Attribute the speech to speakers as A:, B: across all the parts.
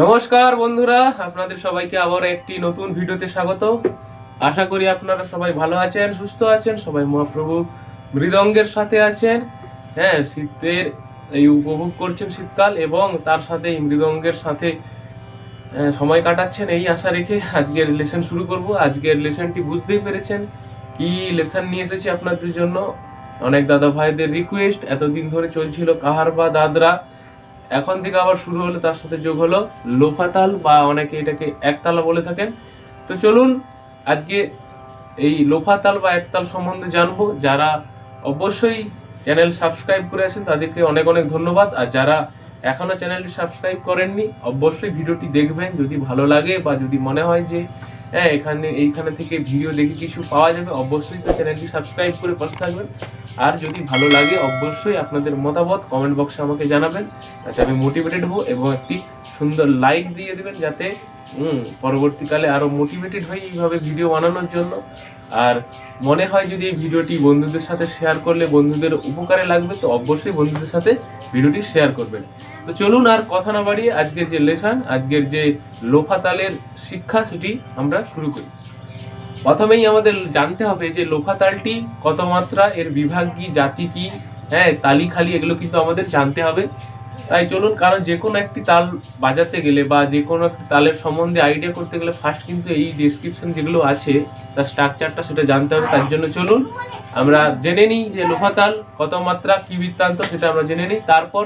A: নমস্কার বন্ধুরা আপনাদের সবাইকে আবার একটি নতুন ভিডিওতে স্বাগত আশা করি আপনারা সবাই ভালো আছেন সুস্থ আছেন সবাই মহাপ্রভু মৃদঙ্গের সাথে আছেন হ্যাঁ শীতের এই উপভোগ করছেন শীতকাল এবং তার সাথে এই মৃদঙ্গের সাথে সময় কাটাচ্ছেন এই আশা রেখে আজকের লেসন শুরু করব আজকের লেসনটি বুঝতেই পেরেছেন কি লেসন নিয়ে এসেছি আপনাদের জন্য অনেক দাদা ভাইদের রিকোয়েস্ট এতদিন ধরে চলছিল কাহার বা দাদরা এখন থেকে আবার শুরু হলো তার সাথে যোগ হলো লোফাতাল বা অনেকে এটাকে একতালা বলে থাকেন তো চলুন আজকে এই লোফাতাল বা একতাল সম্বন্ধে জানবো যারা অবশ্যই চ্যানেল সাবস্ক্রাইব করে আছেন তাদেরকে অনেক অনেক ধন্যবাদ আর যারা এখনও চ্যানেলটি সাবস্ক্রাইব করেননি অবশ্যই ভিডিওটি দেখবেন যদি ভালো লাগে বা যদি মনে হয় যে হ্যাঁ এখানে এইখানে থেকে ভিডিও দেখে কিছু পাওয়া যাবে অবশ্যই তো চ্যানেলটি সাবস্ক্রাইব করে পাশে থাকবেন আর যদি ভালো লাগে অবশ্যই আপনাদের মতামত কমেন্ট বক্সে আমাকে জানাবেন যাতে আমি মোটিভেটেড হব এবং একটি সুন্দর লাইক দিয়ে দেবেন যাতে পরবর্তীকালে আরও মোটিভেটেড হই এইভাবে ভিডিও বানানোর জন্য আর মনে হয় যদি এই ভিডিওটি বন্ধুদের সাথে শেয়ার করলে বন্ধুদের উপকারে লাগবে তো অবশ্যই বন্ধুদের সাথে ভিডিওটি শেয়ার করবেন তো চলুন আর কথা না বাড়িয়ে আজকের যে লেসান আজকের যে লোফা তালের শিক্ষা সেটি আমরা শুরু করি প্রথমেই আমাদের জানতে হবে যে লোফা তালটি কত মাত্রা এর বিভাগ কি জাতি কি হ্যাঁ তালি খালি এগুলো কিন্তু আমাদের জানতে হবে তাই চলুন কারণ যে কোনো একটি তাল বাজাতে গেলে বা যে কোনো একটি তালের সম্বন্ধে আইডিয়া করতে গেলে ফার্স্ট কিন্তু এই ডিসক্রিপশন যেগুলো আছে তার স্ট্রাকচারটা সেটা জানতে হবে তার জন্য চলুন আমরা জেনে নিই যে লোহা তাল কত মাত্রা কী বৃত্তান্ত সেটা আমরা জেনে নিই তারপর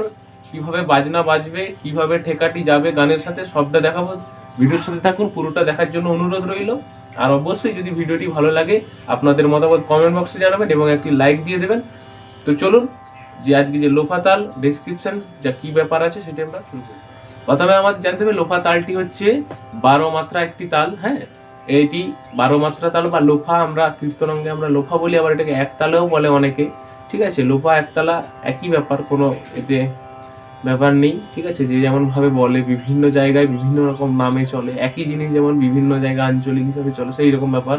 A: কিভাবে বাজনা বাজবে কিভাবে ঠেকাটি যাবে গানের সাথে সবটা দেখাবো ভিডিওর সাথে থাকুন পুরোটা দেখার জন্য অনুরোধ রইল আর অবশ্যই যদি ভিডিওটি ভালো লাগে আপনাদের মতামত কমেন্ট বক্সে জানাবেন এবং একটি লাইক দিয়ে দেবেন তো চলুন যে আজকে যে লোফা তাল ডিসক্রিপশন যা কি ব্যাপার আছে সেটি আমরা শুরু করি প্রথমে আমাদের জানতে হবে লোফা তালটি হচ্ছে বারো মাত্রা একটি তাল হ্যাঁ এটি বারো মাত্রা তাল বা লোফা আমরা কীর্তন অঙ্গে আমরা লোফা বলি আবার এটাকে একতালেও বলে অনেকে ঠিক আছে লোফা একতলা একই ব্যাপার কোনো এতে ব্যাপার নেই ঠিক আছে যে যেমনভাবে বলে বিভিন্ন জায়গায় বিভিন্ন রকম নামে চলে একই জিনিস যেমন বিভিন্ন জায়গায় আঞ্চলিক হিসাবে চলে সেই রকম ব্যাপার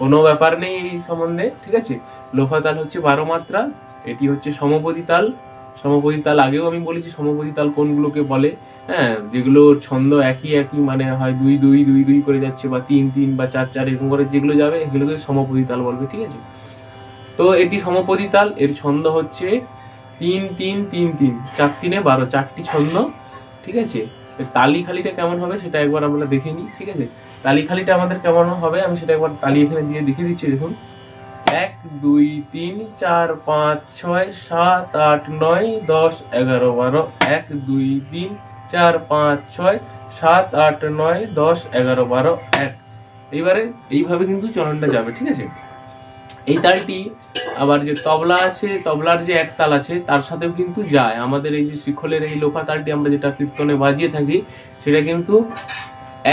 A: কোনো ব্যাপার নেই এই সম্বন্ধে ঠিক আছে লোফা তাল হচ্ছে বারো মাত্রা এটি হচ্ছে সমপতি তাল সমপতি তাল আগেও আমি বলেছি সমপতি তাল কোনগুলোকে বলে হ্যাঁ যেগুলো ছন্দ একই একই মানে হয় দুই দুই দুই দুই করে যাচ্ছে বা তিন তিন বা চার চার এরকম করে যেগুলো যাবে এগুলোকে সমপতি তাল বলবে ঠিক আছে তো এটি সমপতি তাল এর ছন্দ হচ্ছে তিন তিন তিন তিন চার তিনে বারো চারটি ছন্দ ঠিক আছে তালি খালিটা কেমন হবে সেটা একবার আমরা দেখে নিই ঠিক আছে তালি খালিটা আমাদের কেমন হবে আমি সেটা একবার তালি এখানে দিয়ে দেখিয়ে দিচ্ছি দেখুন এক দুই তিন চার পাঁচ ছয় সাত আট নয় দশ এগারো বারো এক দুই তিন চার পাঁচ ছয় সাত আট নয় দশ এগারো বারো এক এইবারে এইভাবে কিন্তু চলনটা যাবে ঠিক আছে এই তালটি আবার যে তবলা আছে তবলার যে এক তাল আছে তার সাথেও কিন্তু যায় আমাদের এই যে শিখলের এই লোফা তালটি আমরা যেটা কীর্তনে বাজিয়ে থাকি সেটা কিন্তু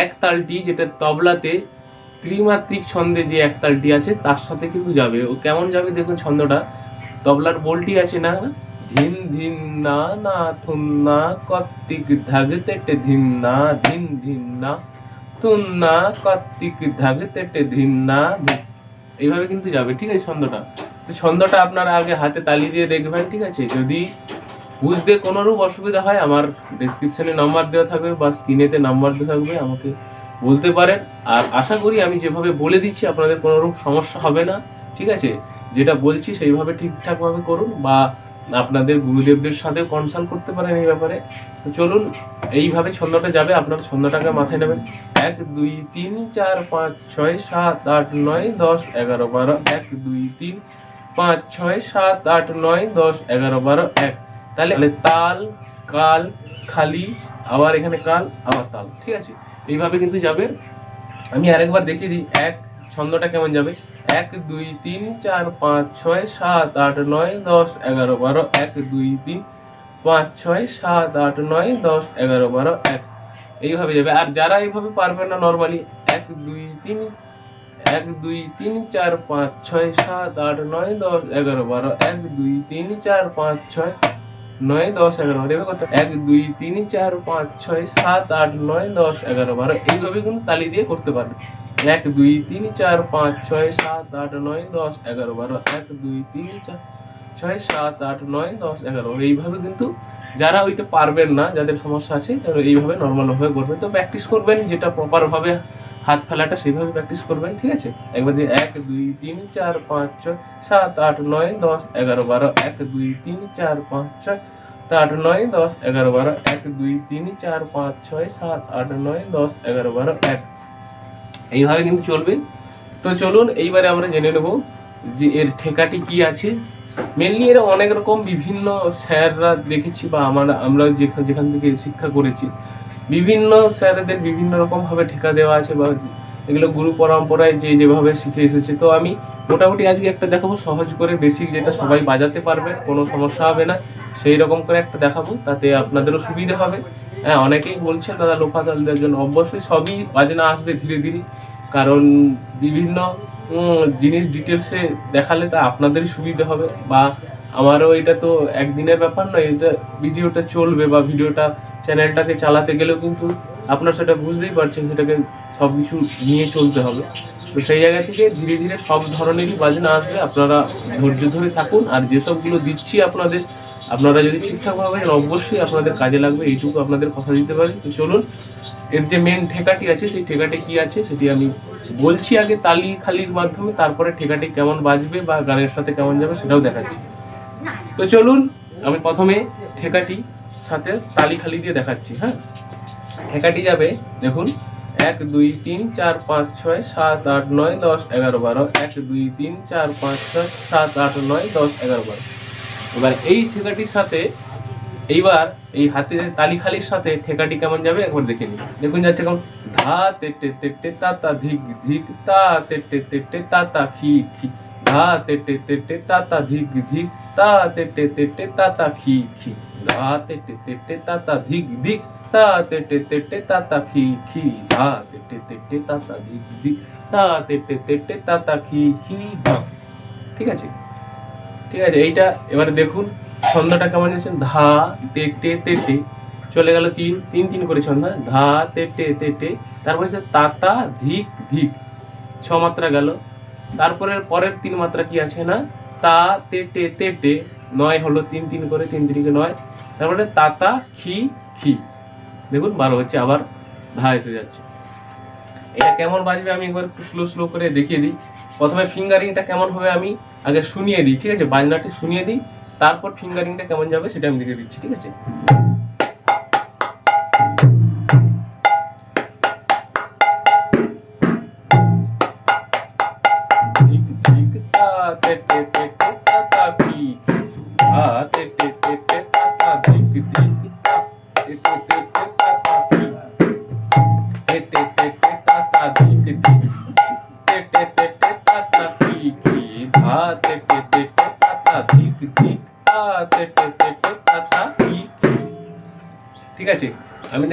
A: এক তালটি যেটা তবলাতে ত্রিমাত্রিক ছন্দে যে একতালটি আছে তার সাথে কিন্তু যাবে ও কেমন যাবে দেখুন ছন্দটা তবলার বোলটি আছে না ধিন ধিন না না থুন না কত্তিক তেটে ধিন না ধিন ধিন না থুন না কত্তিক তেটে ধিন না এইভাবে কিন্তু যাবে ঠিক আছে ছন্দটা তো ছন্দটা আপনারা আগে হাতে তালি দিয়ে দেখবেন ঠিক আছে যদি বুঝতে কোনোরূপ অসুবিধা হয় আমার ডিসক্রিপশানে নাম্বার দেওয়া থাকবে বা স্ক্রিনেতে নাম্বার দেওয়া থাকবে আমাকে বলতে পারেন আর আশা করি আমি যেভাবে বলে দিচ্ছি আপনাদের কোনোরূপ সমস্যা হবে না ঠিক আছে যেটা বলছি সেইভাবে ঠিকঠাকভাবে করুন বা আপনাদের গুরুদেবদের সাথে কনসাল্ট করতে পারেন এই ব্যাপারে তো চলুন এইভাবে ছন্দটা যাবে আপনার ছন্দটাকে মাথায় নেবেন এক দুই তিন চার পাঁচ ছয় সাত আট নয় দশ এগারো বারো এক দুই তিন পাঁচ ছয় সাত আট নয় দশ এগারো বারো এক তাহলে তাল কাল খালি আবার এখানে কাল আবার তাল ঠিক আছে এইভাবে কিন্তু যাবে আমি আরেকবার দেখিয়ে দিই এক ছন্দটা কেমন যাবে এক দুই তিন চার পাঁচ ছয় সাত আট নয় দশ এগারো বারো এক দুই তিন পাঁচ ছয় সাত আট নয় দশ এগারো বারো এক এইভাবে যাবে আর যারা এইভাবে পারবে না নর্মালি এক দুই তিন এক দুই তিন চার পাঁচ ছয় সাত আট নয় দশ এগারো বারো এক দুই তিন চার পাঁচ ছয় নয় দশ এগারো বারো এবার কত এক দুই তিন চার পাঁচ ছয় সাত আট নয় দশ এগারো বারো এইভাবে কিন্তু তালি দিয়ে করতে পারবে এক দুই তিন চার পাঁচ ছয় সাত আট নয় দশ এগারো বারো এক দুই তিন চার ছয় সাত আট নয় দশ এগারো এইভাবে কিন্তু যারা ওইটা পারবেন না যাদের সমস্যা আছে তারা এইভাবে নর্মালভাবে করবেন তো প্র্যাকটিস করবেন যেটা প্রপারভাবে হাত ফেলাটা সেভাবে প্র্যাকটিস করবেন ঠিক আছে একবার দিয়ে এক দুই তিন চার পাঁচ ছয় সাত আট নয় দশ এগারো বারো এক দুই তিন চার পাঁচ ছয় আট নয় দশ এগারো বারো এক দুই তিন চার পাঁচ ছয় সাত আট নয় দশ এগারো বারো এক এইভাবে কিন্তু চলবে তো চলুন এইবারে আমরা জেনে নেব যে এর ঠেকাটি কি আছে মেনলি এরা অনেক রকম বিভিন্ন স্যাররা দেখেছি বা আমরা আমরা যেখান থেকে শিক্ষা করেছি বিভিন্ন স্যারেদের বিভিন্ন রকমভাবে ঠেকা দেওয়া আছে বা এগুলো গুরু পরম্পরায় যে যেভাবে শিখে এসেছে তো আমি মোটামুটি আজকে একটা দেখাবো সহজ করে বেসিক যেটা সবাই বাজাতে পারবে কোনো সমস্যা হবে না সেই রকম করে একটা দেখাবো তাতে আপনাদেরও সুবিধা হবে হ্যাঁ অনেকেই বলছেন দাদা লোকাতালদের জন্য অবশ্যই সবই বাজনা আসবে ধীরে ধীরে কারণ বিভিন্ন জিনিস ডিটেলসে দেখালে তা আপনাদেরই সুবিধা হবে বা আমারও এটা তো একদিনের ব্যাপার নয় এটা ভিডিওটা চলবে বা ভিডিওটা চ্যানেলটাকে চালাতে গেলেও কিন্তু আপনার সেটা বুঝতেই পারছেন সেটাকে সব কিছু নিয়ে চলতে হবে তো সেই জায়গা থেকে ধীরে ধীরে সব ধরনেরই বাজনা আসবে আপনারা ধৈর্য ধরে থাকুন আর যেসবগুলো দিচ্ছি আপনাদের আপনারা যদি ঠিকঠাক অবশ্যই আপনাদের কাজে লাগবে এইটুকু আপনাদের কথা দিতে পারি তো চলুন এর যে মেন ঠেকাটি আছে সেই ঠেকাটি কি আছে সেটি আমি বলছি আগে তালি খালির মাধ্যমে তারপরে ঠেকাটি কেমন বাজবে বা গানের সাথে কেমন যাবে সেটাও দেখাচ্ছি তো চলুন আমি প্রথমে ঠেকাটি সাথে তালি খালি দিয়ে দেখাচ্ছি হ্যাঁ ঠেকাটি যাবে দেখুন এক দুই তিন চার পাঁচ ছয় সাত আট নয় দশ এগারো বারো এক দুই তিন চার পাঁচ ছয় সাত আট নয় দশ এগারো বারো এবার এই ঠেকাটির সাথে এইবার এই হাতে তালি খালির সাথে ঠেকাটি কেমন যাবে একবার দেখে নিন দেখুন যাচ্ছে কেমন ধা তেটে তেটে তাতা ধিক ধিক তা তেটে তেটে তাতা খি খি ধা তেটে তেটে তাতা ধিক ধিক তা তেটে তেটে তাতা খি খি ধা তেটে তেটে তাতা ধিক ধিক তা তেটে তেটে তাতা খি খি ধা তেটে তেটে তাতা ধিক ধিক তা তেটে তেটে তাতা খি খি ধা ঠিক আছে ঠিক আছে এইটা এবারে দেখুন ছন্দটা কেমন যাচ্ছেন ধা তেটে তেটে চলে গেল তিন তিন তিন করে ছন্দ ধা তেটে তেটে তারপরে তাতা ধিক ধিক ছ মাত্রা গেল তারপরে পরের তিন মাত্রা কি আছে না তা তে টে তে টে নয় হলো তিন তিন করে তিন তিনকে নয় তারপরে তাতা খি খি দেখুন বারো হচ্ছে আবার ধা এসে যাচ্ছে এটা কেমন বাজবে আমি একবার একটু স্লো স্লো করে দেখিয়ে দিই প্রথমে ফিঙ্গারিংটা কেমন হবে আমি আগে শুনিয়ে দিই ঠিক আছে বাজনাটি শুনিয়ে দিই তারপর ফিঙ্গারিংটা কেমন যাবে সেটা আমি দেখে দিচ্ছি ঠিক আছে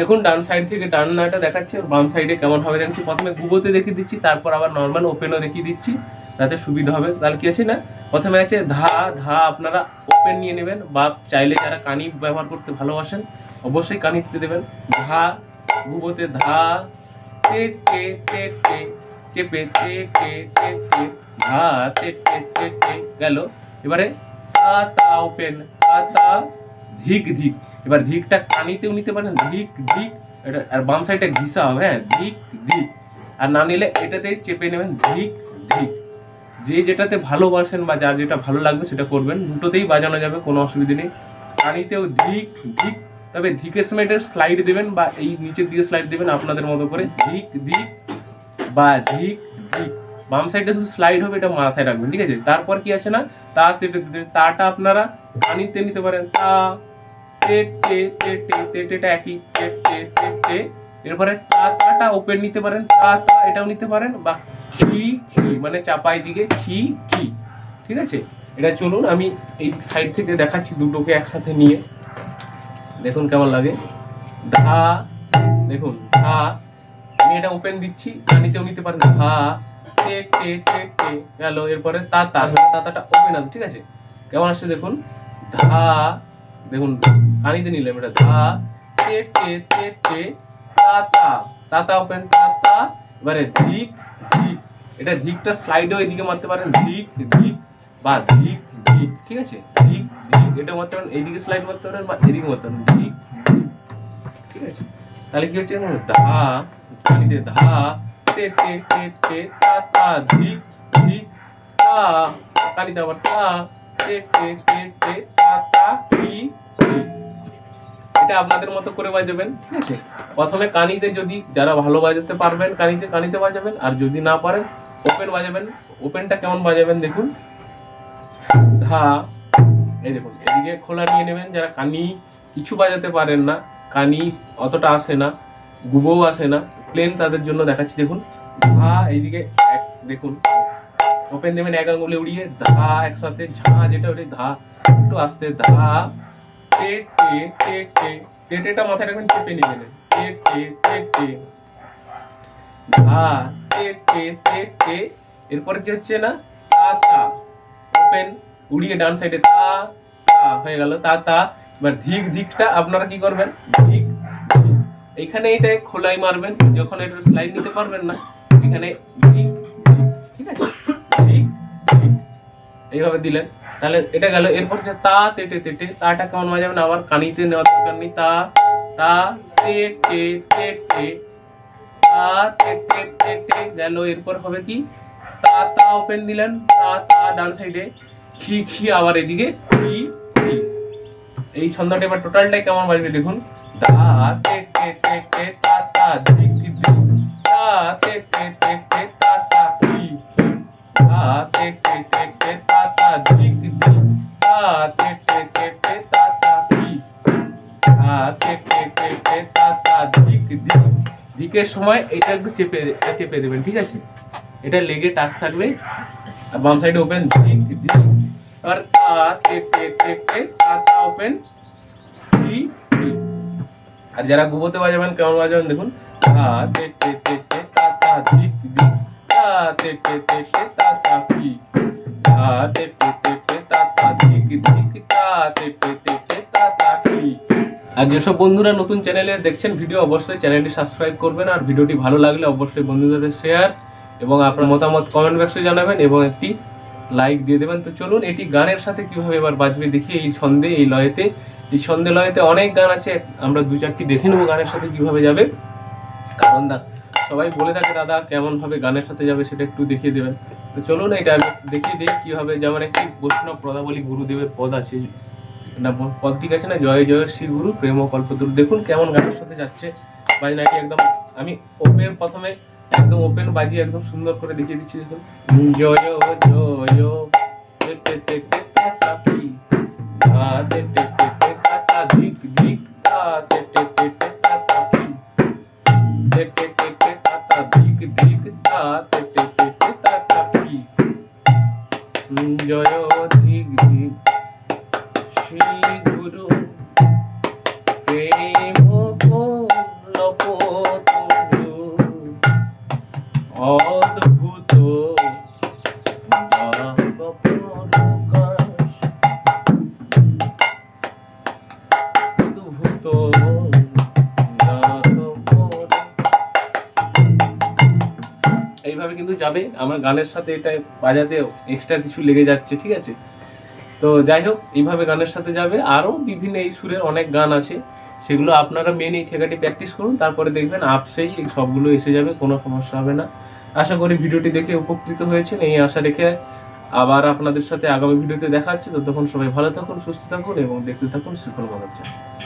A: দেখুন ডান সাইড থেকে ডান নাটা দেখাচ্ছি বাম সাইডে কেমন হবে দেখছি প্রথমে গুবোতে দেখিয়ে দিচ্ছি তারপর আবার নর্মাল ওপেনও দেখিয়ে দিচ্ছি তাতে সুবিধা হবে তাহলে কি আছে না প্রথমে আছে ধা ধা আপনারা ওপেন নিয়ে নেবেন বা চাইলে যারা কানি ব্যবহার করতে ভালোবাসেন অবশ্যই কানি দিতে দেবেন ধা গুবোতে ধা টে টে টে চেপে টে টে ধা টে গেল এবারে তা তা ওপেন আ তা ধিক ধিক এবার ধিকটা কানিতেও নিতে পারেন ধিক ধিক এটা আর বাম সাইডটা ঘিসা হবে হ্যাঁ ধিক ধিক আর না নিলে এটাতেই চেপে নেবেন ধিক ধিক যে যেটাতে ভালোবাসেন বা যার যেটা ভালো লাগবে সেটা করবেন দুটোতেই বাজানো যাবে কোনো অসুবিধে নেই কানিতেও ধিক ধিক তবে ধিকের সময় এটা স্লাইড দেবেন বা এই নিচের দিকে স্লাইড দেবেন আপনাদের মতো করে ধিক ধিক বা ধিক ধিক বাম সাইডে শুধু স্লাইড হবে এটা মাথায় রাখবেন ঠিক আছে তারপর কি আছে না তা তেটে তেটে তাটা আপনারা কানিতে নিতে পারেন তা তে টে তে একই তে টে তে এরপরে তা তাটা ওপেন নিতে পারেন তা তা এটাও নিতে পারেন বা খি খি মানে চাপাই দিকে খি খি ঠিক আছে এটা চলুন আমি এই সাইড থেকে দেখাচ্ছি দুটোকে একসাথে নিয়ে দেখুন কেমন লাগে ধা দেখুন ধা আমি এটা ওপেন দিচ্ছি পানিতেও নিতে পারেন ধা টে গেল এরপরে তা তাতাটা ওপেন আছে ঠিক আছে কেমন আসছে দেখুন ধা দেখুন কানিতে নিলাম এটা ধা টে তাতা তাতা ওপেন তাতা এবারে ধিক ধিক এটা ধিকটা স্লাইডও এদিকে মারতে পারেন ধিক ধিক বা ধিক ধিক ঠিক আছে ধিক ধিক এটা মারতে পারেন এইদিকে স্লাইড মারতে পারেন বা এদিকে মারতে পারেন ধিক ঠিক আছে তাহলে কি হচ্ছে ধা কানিতে ধা টে তা তা ধি এটা আপনাদের মতো করে বাজাবেন ঠিক আছে প্রথমে কানিতে যদি যারা ভালো বাজাতে পারবেন কানিতে কানিতে বাজাবেন আর যদি না পারেন ওপেন বাজাবেন ওপেনটা কেমন বাজাবেন দেখুন ধা এই দেখুন এদিকে খোলা নিয়ে নেবেন যারা কানি কিছু বাজাতে পারেন না কানি অতটা আসে না গুবোও আসে না প্লেন তাদের জন্য দেখাচ্ছি দেখুন ধা এইদিকে এক দেখুন ওপেন দেবেন এক আঙুলে উড়িয়ে ধা একসাথে ঝা যেটা ওটা ধা একটু আসতে ধা টেটেটা মাথায় রাখবেন চেপে এরপরে কি হচ্ছে না তা ওপেন উড়িয়ে ডান সাইডে তা হয়ে গেল তা তা এবার ধিক ধিকটা আপনারা কি করবেন ধিক এখানে এটা খোলাই মারবেন যখন এটা স্লাইড নিতে পারবেন না এখানে ঠিক আছে এইভাবে দিলেন তাহলে এটা গেল এরপর সে তা তেটে তেটে তাটা কেমন মাঝে না আবার কানিতে নেওয়ার দরকার নেই তা তা তে টে তে তা তে টে তে গেল এরপর হবে কি তা তা ওপেন দিলেন তা তা ডান সাইডে খি খি আবার এদিকে খি খি এই ছন্দটা এবার টোটালটাই কেমন বাজবে দেখুন তা তে হুকের সময় এটা একটু চেপে চেপে দেবেন ঠিক আছে এটা লেগে টাচ থাকলে বাম সাইড ওপেন আর ওপেন আর যারা গুবোতে বাজাবেন কেমন বাজাবেন দেখুন তা তে তে তে তা আর যেসব বন্ধুরা নতুন চ্যানেলে দেখছেন ভিডিও অবশ্যই চ্যানেলটি সাবস্ক্রাইব করবেন আর ভিডিওটি ভালো লাগলে অবশ্যই বন্ধুদের শেয়ার এবং আপনার মতামত কমেন্ট বক্সে জানাবেন এবং একটি লাইক দিয়ে দেবেন তো চলুন এটি গানের সাথে কিভাবে এবার বাজবে দেখি এই ছন্দে এই লয়েতে এই ছন্দে লয়েতে অনেক গান আছে আমরা দু চারটি দেখে নেবো গানের সাথে কিভাবে যাবে কারণ দা সবাই বলে থাকে দাদা কেমনভাবে গানের সাথে যাবে সেটা একটু দেখিয়ে দেবেন তো চলুন এটা আমি দেখিয়ে দিই কীভাবে যেমন একটি বৈষ্ণব পদাবলী গুরুদেবের পদ আছে এটা পদটি গেছে না জয় জয় শ্রী গুরু প্রেম দূর দেখুন কেমন গানের সাথে যাচ্ছে বাজনাটি একদম আমি ওপেন প্রথমে একদম ওপেন বাজি একদম সুন্দর করে দেখিয়ে দিচ্ছি দেখুন জয় জয় জয় এইভাবে কিন্তু যাবে আমার গানের সাথে এটা বাজাতে এক্সট্রা কিছু লেগে যাচ্ছে ঠিক আছে তো যাই হোক এইভাবে গানের সাথে যাবে আরও বিভিন্ন এই সুরের অনেক গান আছে সেগুলো আপনারা মেন এই ঠেকাটি প্র্যাকটিস করুন তারপরে দেখবেন আপসেই এই সবগুলো এসে যাবে কোনো সমস্যা হবে না আশা করি ভিডিওটি দেখে উপকৃত হয়েছেন এই আশা রেখে আবার আপনাদের সাথে আগামী ভিডিওতে দেখা হচ্ছে ততক্ষণ সবাই ভালো থাকুন সুস্থ থাকুন এবং দেখতে থাকুন শিখন ভালো